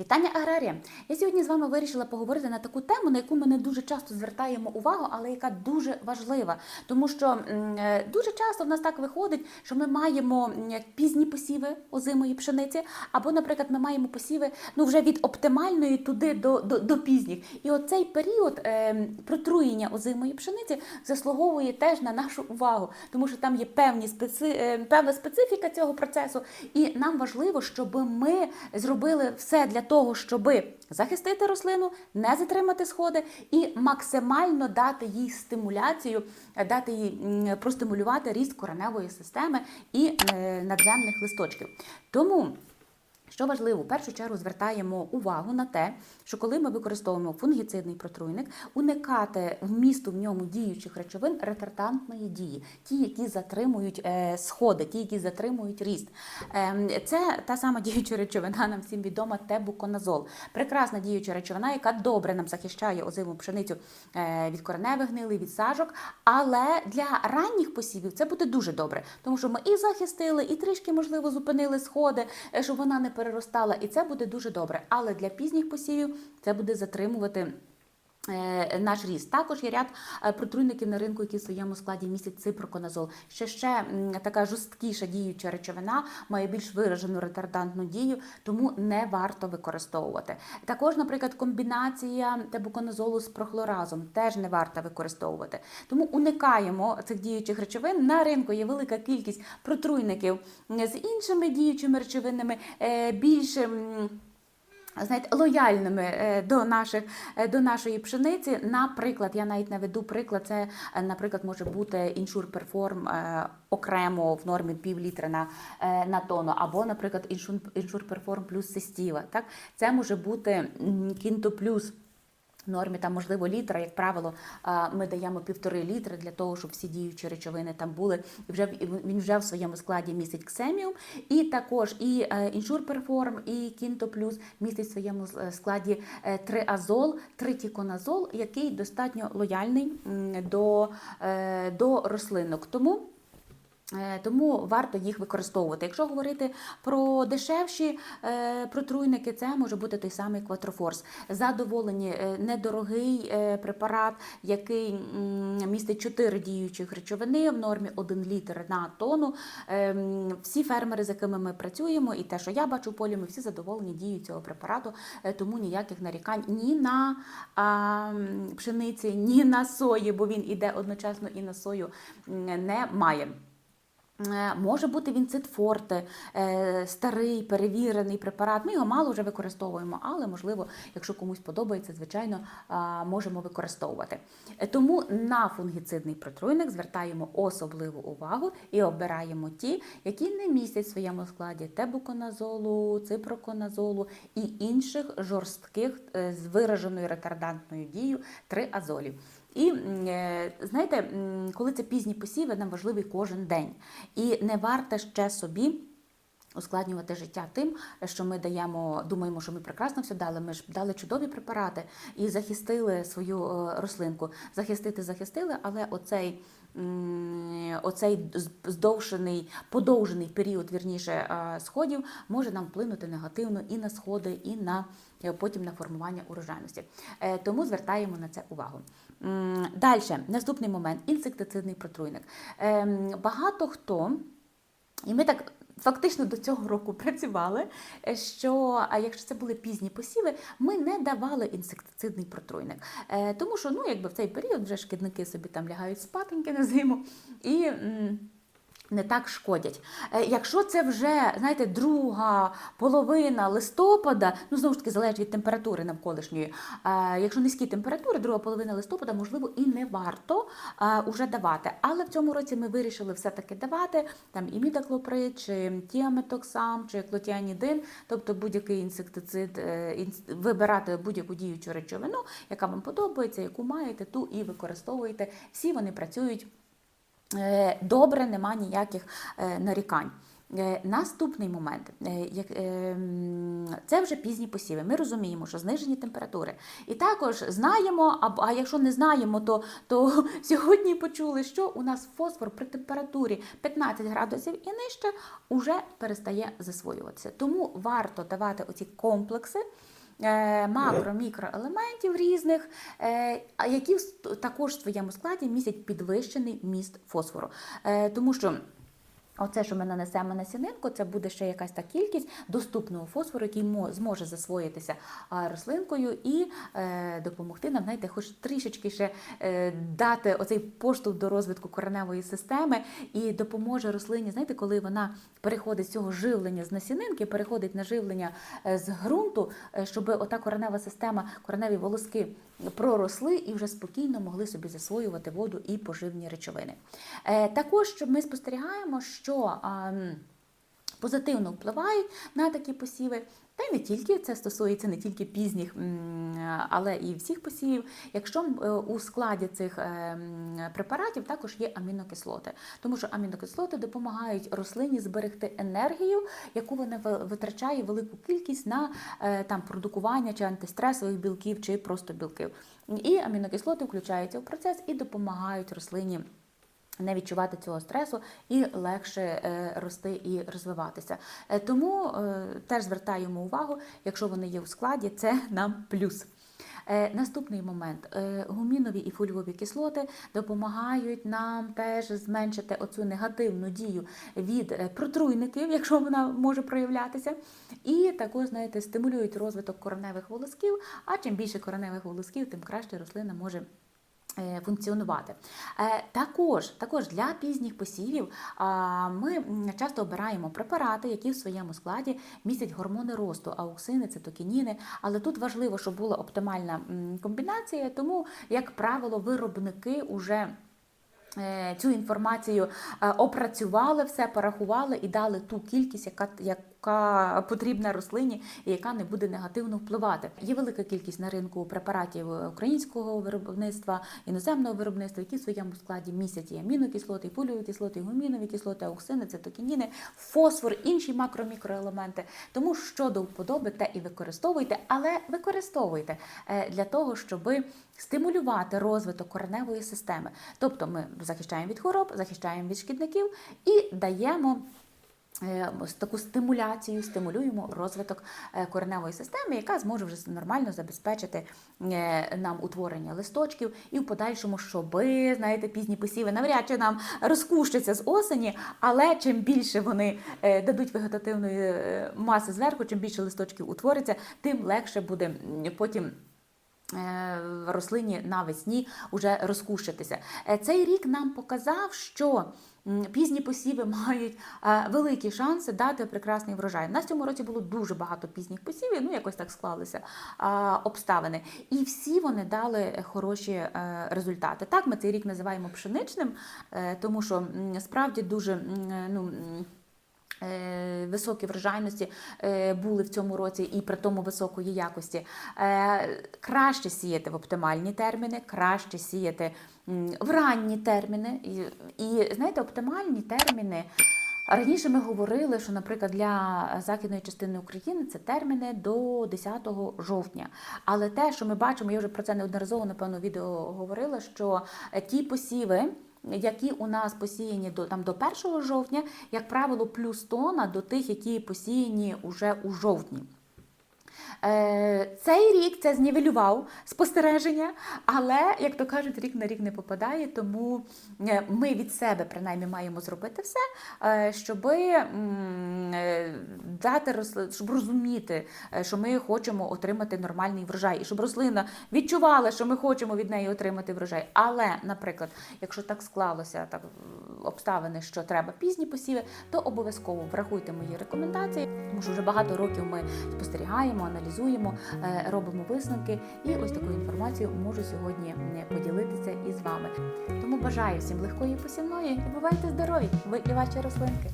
Вітання аграрія! Я сьогодні з вами вирішила поговорити на таку тему, на яку ми не дуже часто звертаємо увагу, але яка дуже важлива. Тому що е, дуже часто в нас так виходить, що ми маємо пізні посіви озимої пшениці, або, наприклад, ми маємо посіви ну, вже від оптимальної туди до, до, до пізніх. І оцей період е, протруєння озимої пшениці заслуговує теж на нашу увагу, тому що там є певні специ, е, певна специфіка цього процесу, і нам важливо, щоб ми зробили все для того, щоб захистити рослину, не затримати сходи і максимально дати їй стимуляцію, е, дати їй простимулювати ріст кореневої системи і е, надземних листочків. Тому. Що важливо, в першу чергу звертаємо увагу на те, що коли ми використовуємо фунгіцидний протруйник, уникати вмісту в ньому діючих речовин ретардантної дії, ті, які затримують е, сходи, ті, які затримують ріст. Ем, це та сама діюча речовина, нам всім відома тебуконазол. Прекрасна діюча речовина, яка добре нам захищає озиму пшеницю е, від кореневих гнилий, від сажок. Але для ранніх посівів це буде дуже добре, тому що ми і захистили, і трішки, можливо, зупинили сходи, е, щоб вона не переростала, і це буде дуже добре. Але для пізніх посівів це буде затримувати. Е, Наш ріст також є ряд е, протруйників на ринку, які в своєму складі містять ципроконазол. Ще ще така жорсткіша діюча речовина має більш виражену ретардантну дію, тому не варто використовувати. Також, наприклад, комбінація тебуконазолу з прохлоразом теж не варто використовувати. Тому уникаємо цих діючих речовин. На ринку є велика кількість протруйників з іншими діючими речовинами, е, більш. Знаєте, лояльними е, до наших е, до нашої пшениці. Наприклад, я навіть наведу приклад. Це, е, наприклад, може бути іншур перформ окремо в нормі пів літра на, на тонну, або, наприклад, іншур перформ плюс систіва. Так, це може бути кінто плюс. Нормі там можливо літра, як правило, ми даємо півтори літри для того, щоб всі діючі речовини там були. І вже він вже в своєму складі містить ксеміум, і також і е, іншур перформ, і кінто плюс містить в своєму складі е, триазол, тритіконазол, який достатньо лояльний до, е, до рослинок. Тому Е, Тому варто їх використовувати. Якщо говорити про дешевші е, протруйники, це може бути той самий Quattroforce. Задоволені е, недорогий е, препарат, який містить 4 діючих речовини в нормі 1 літр на тонну. Е, Всі фермери, з якими ми працюємо, і те, що я бачу в полі, ми всі задоволені дією цього препарату, е, тому ніяких нарікань ні на а, пшениці, ні на сої, бо він іде одночасно і на сою немає. Е, Може бути він цитфорте, е, старий, перевірений препарат. Ми його мало вже використовуємо, але можливо, якщо комусь подобається, звичайно, можемо використовувати. Е, Тому на фунгіцидний протруйник звертаємо особливу увагу і обираємо ті, які не містять в своєму складі тебуконазолу, ципроконазолу і інших жорстких е, з вираженою ретардантною дією триазолів. І е, знаєте, коли це пізні посіви, нам важливий кожен день. І не варто ще собі. Ускладнювати життя тим, що ми даємо, думаємо, що ми прекрасно все дали. Ми ж дали чудові препарати і захистили свою е, рослинку. Захистити захистили, але оцей, оцей здовшений, подовжений період вірніше сходів може нам вплинути негативно і на сходи, і на е, потім на формування урожайності. Е, Тому звертаємо на це увагу. Далі, наступний момент інсектицидний протруйник. Ем, Багато хто. І ми так фактично до цього року працювали. е, Що якщо це були пізні посіви, ми не давали інсектицидний протруйник. Е, Тому що ну, якби в цей період вже шкідники собі там лягають спатеньки на зиму і. Не так шкодять. Е, Якщо це вже, знаєте, друга половина листопада, ну знову ж таки залежить від температури навколишньої. Е, Якщо низькі температури, друга половина листопада, можливо, і не варто е, уже давати. Але в цьому році ми вирішили все-таки давати там імідаклоприд, чи тіаметоксам, чи клотіанідин, тобто будь-який інсектицид, вибирати будь-яку діючу речовину, яка вам подобається, яку маєте, ту і використовуєте. Всі вони працюють. Е, добре, нема ніяких е, нарікань. Е, Наступний момент це вже пізні посіви. Ми розуміємо, що знижені температури. І також знаємо, а, якщо не знаємо, то, то сьогодні почули, що у нас фосфор при температурі 15 градусів і нижче уже перестає засвоюватися. Тому варто давати оці комплекси. Е, Макро-мікроелементів різних, е, які також в своєму складі містять підвищений міст фосфору. Е, Тому що Оце, що ми нанесемо на сінинку, це буде ще якась та кількість доступного фосфору, який мо- зможе засвоїтися рослинкою і е, допомогти нам, знаєте, хоч трішечки ще е, дати оцей поштовх до розвитку кореневої системи і допоможе рослині, знаєте, коли вона переходить з цього живлення з насінинки, переходить на живлення е, з ґрунту, щоб ота коренева система, кореневі волоски проросли і вже спокійно могли собі засвоювати воду і поживні речовини. Також ми спостерігаємо, що а, позитивно впливають на такі посіви. Та й не тільки це стосується не тільки пізніх, але і всіх посівів. Якщо е, у складі цих е, препаратів також є амінокислоти, тому що амінокислоти допомагають рослині зберегти енергію, яку вона витрачає велику кількість на е, там продукування чи антистресових білків, чи просто білків. І амінокислоти включаються в процес і допомагають рослині не відчувати цього стресу і легше е, рости і розвиватися. Е, Тому е, теж звертаємо увагу, якщо вони є у складі, це нам плюс. Наступний момент гумінові і фольгові кислоти допомагають нам теж зменшити оцю негативну дію від протруйників, якщо вона може проявлятися, і також знаєте, стимулюють розвиток кореневих волосків. А чим більше кореневих волосків, тим краще рослина може функціонувати. Е, Також, також для пізніх посівів ми часто обираємо препарати, які в своєму складі містять гормони росту, ауксини, цитокініни. Але тут важливо, щоб була оптимальна комбінація, тому, як правило, виробники вже е, цю інформацію е, опрацювали все, порахували і дали ту кількість, яка, яка потрібна рослині і яка не буде негативно впливати. Є велика кількість на ринку препаратів українського виробництва, іноземного виробництва, які в своєму складі містять і амінокислоти, і фоліові кислоти, гумінові кислоти, ауксини, цитокініни, фосфор, інші макро-мікроелементи. Тому що до вподоби, те і використовуйте, але використовуйте е, для того, щоби стимулювати розвиток кореневої системи. Тобто ми захищаємо від хвороб, захищаємо від шкідників і даємо. Е, Таку стимуляцію, стимулюємо розвиток е, кореневої системи, яка зможе вже нормально забезпечити е, нам утворення листочків і в подальшому, щоби, знаєте, пізні посіви навряд чи нам розкущаться з осені, але чим більше вони дадуть вегетативної маси зверху, чим більше листочків утвориться, тим легше буде потім рослині навесні вже розкущитися. Цей рік нам показав, що пізні посіви мають е, великі шанси дати прекрасний врожай. В цьому році було дуже багато пізніх посівів, ну якось так склалися обставини. І всі вони дали хороші е, результати. Так, ми цей рік називаємо пшеничним, е, тому що справді дуже е, ну. Е, Високі врожайності е, були в цьому році і при тому високої якості. Е, Краще сіяти в оптимальні терміни, краще сіяти в ранні терміни. І, знаєте, оптимальні терміни. Раніше ми говорили, що, наприклад, для західної частини України це терміни до 10 жовтня. Але те, що ми бачимо, я вже про це неодноразово напевно відео говорила, що ті посіви. Які у нас посіяні до там до 1 жовтня, як правило, плюс тона до тих, які посіяні уже у жовтні. Е, Цей рік це знівелював спостереження, але, як то кажуть, рік на рік не попадає, тому е, ми від себе принаймні маємо зробити все, е, щоб дати щоб розуміти, що ми хочемо отримати нормальний врожай, і щоб рослина відчувала, що ми хочемо від неї отримати врожай. Але, наприклад, якщо так склалося так обставини, що треба пізні посіви, то обов'язково врахуйте мої рекомендації, тому що вже багато років ми спостерігаємо, аналізуємо, е, робимо висновки, і ось таку інформацію можу сьогодні поділитися із вами. Тому бажаю всім легкої посівної і бувайте здорові! Ви і ваші рослинки.